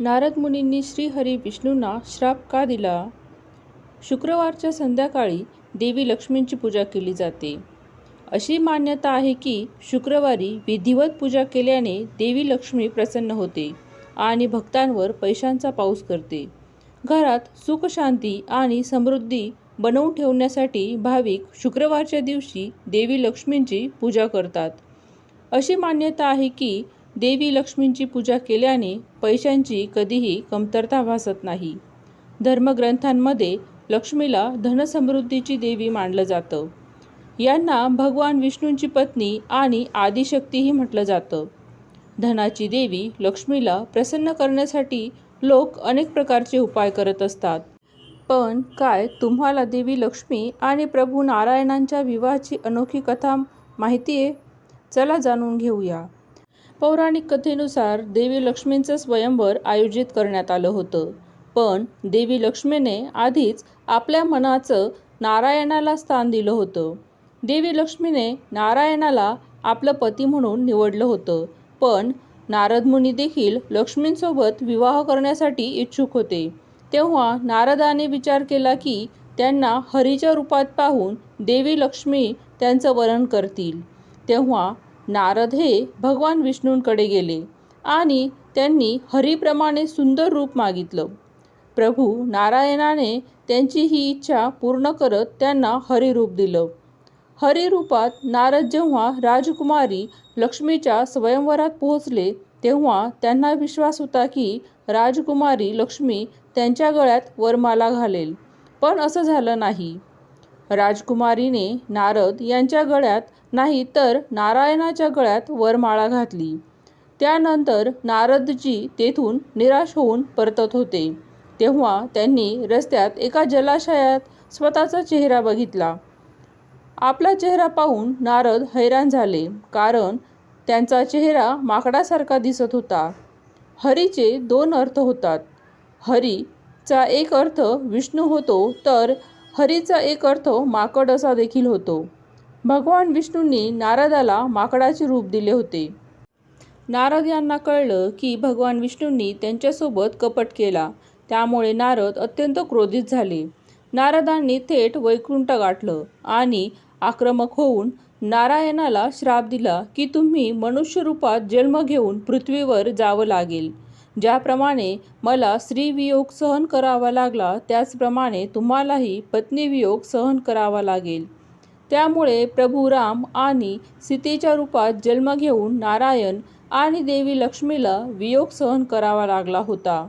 नारद मुनींनी श्रीहरी विष्णूंना श्राप का दिला? शुक्रवारच्या संध्याकाळी देवी लक्ष्मींची पूजा केली जाते. अशी मान्यता आहे की शुक्रवारी विधिवत पूजा केल्याने देवी लक्ष्मी प्रसन्न होते आणि भक्तांवर पैशांचा पाऊस करते. घरात सुख शांती आणि समृद्धी बनवून ठेवण्यासाठी भाविक शुक्रवारच्या दिवशी देवी लक्ष्मींची पूजा करतात. अशी मान्यता आहे की देवी लक्ष्मींची पूजा केल्याने पैशांची कधीही कमतरता भासत नाही. धर्मग्रंथांमध्ये लक्ष्मीला धनसमृद्धीची देवी मानलं जातं. यांना भगवान विष्णूंची पत्नी आणि आदिशक्तीही म्हटलं जातं. धनाची देवी लक्ष्मीला प्रसन्न करण्यासाठी लोक अनेक प्रकारचे उपाय करत असतात. पण काय तुम्हाला देवी लक्ष्मी आणि प्रभू नारायणांच्या विवाहाची अनोखी कथा माहिती आहे चला जाणून घेऊया. पौराणिक कथेनुसार देवी लक्ष्मींचं स्वयंवर आयोजित करण्यात आलं होतं. पण देवी लक्ष्मीने आधीच आपल्या मनाचं नारायणाला स्थान दिलं होतं. देवी लक्ष्मीने नारायणाला आपलं पती म्हणून निवडलं होतं. पण नारद मुनी देखील लक्ष्मींसोबत विवाह करण्यासाठी इच्छुक होते. तेव्हा नारदाने विचार केला की त्यांना हरीच्या रूपात पाहून देवी लक्ष्मी त्यांचं वरण करतील. तेव्हा नारद हे भगवान विष्णूंकडे गेले आणि त्यांनी हरीप्रमाणे सुंदर रूप मागितलं. प्रभू नारायणाने त्यांची ही इच्छा पूर्ण करत त्यांना हरिरूप दिलं. हरिरूपात नारद जेव्हा राजकुमारी लक्ष्मीच्या स्वयंवरात पोहोचले तेव्हा त्यांना विश्वास होता की राजकुमारी लक्ष्मी त्यांच्या गळ्यात वरमाला घालेल. पण असं झालं नाही. राजकुमारीने नारद यांच्या गळ्यात नाही तर नारायणाच्या गळ्यात वरमाळा घातली. त्यानंतर नारदजी तेथून निराश होऊन परतत होते. तेव्हा त्यांनी रस्त्यात एका जलाशयात स्वतःचा चेहरा बघितला. आपला चेहरा पाहून नारद हैराण झाले कारण त्यांचा चेहरा माकडासारखा दिसत होता. हरीचे दोन अर्थ होतात. हरीचा एक अर्थ विष्णू होतो तर हरीचा एक अर्थ माकड असा देखील होतो. भगवान विष्णूंनी नारदाला माकडाचे रूप दिले होते. नारद यांना कळलं की भगवान विष्णूंनी त्यांच्यासोबत कपट केला. त्यामुळे नारद अत्यंत क्रोधित झाले. नारदांनी थेट वैकुंठ गाठलं आणि आक्रमक होऊन नारायणाला श्राप दिला की तुम्ही मनुष्य रूपात जन्म घेऊन पृथ्वीवर जावं लागेल. ज्याप्रमाणे मला स्त्रीवियोग सहन करावा लागला त्याचप्रमाणे तुम्हालाही पत्नीवियोग सहन करावा लागेल. त्यामुळे प्रभू राम आणि सीतेच्या रूपात जन्म घेऊन नारायण आणि देवी लक्ष्मीला वियोग सहन करावा लागला होता.